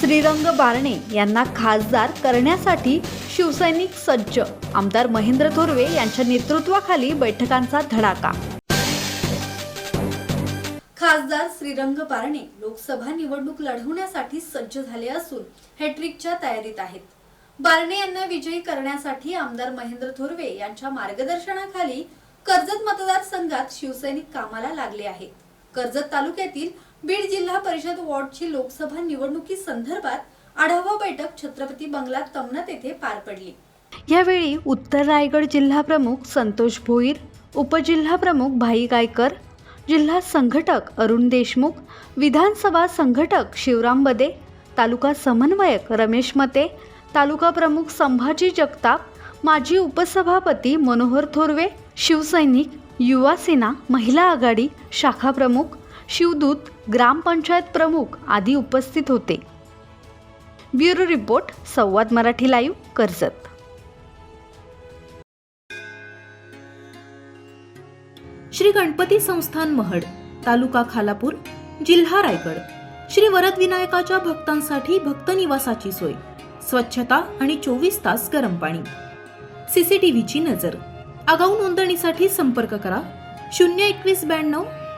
श्रीरंग बारणे यांना खासदार करण्यासाठी शिवसैनिक सज्ज. आमदार महेंद्र थोरवे यांच्या नेतृत्वाखाली बैठकांचा धडाका. खासदार श्रीरंग बारणे लोकसभा निवडणूक लढवण्यासाठी सज्ज झाले असून हॅट्रिकच्या तयारीत आहेत. बारणे यांना विजयी करण्यासाठी आमदार महेंद्र थोरवे यांच्या मार्गदर्शनाखाली कर्जत मतदारसंघात शिवसैनिक कामाला लागले आहेत. कर्जत तालुक्यातील बीड जिल्हा परिषद वॉर्डची लोकसभा निवडणुकी संदर्भात आढावा बैठक छत्रपती बंगला तमनत येथे पार पडली. यावेळी उत्तर रायगड जिल्हा प्रमुख संतोष भोईर उपजिल्हा प्रमुख भाई गायकर जिल्हा संघटक अरुण देशमुख विधानसभा संघटक शिवराम बदे तालुका समन्वयक रमेश मते तालुका प्रमुख संभाजी जगताप माजी उपसभापती मनोहर थोरवे शिवसैनिक युवासेना महिला आघाडी शाखा प्रमुख शिवदूत ग्रामपंचायत प्रमुख आदी उपस्थित होते. Bureau report Samvad Marathi live Karjat. Shri Ganpati Sansthan Mahad taluka Khalapur जिल्हा रायगड. श्री वरद विनायकाच्या भक्तांसाठी भक्त निवासाची सोय स्वच्छता आणि चोवीस तास गरम पाणी. सीसीटीव्हीची नजर. आगाऊ नोंदणीसाठी संपर्क करा शून्य एकवीस ब्याण्णव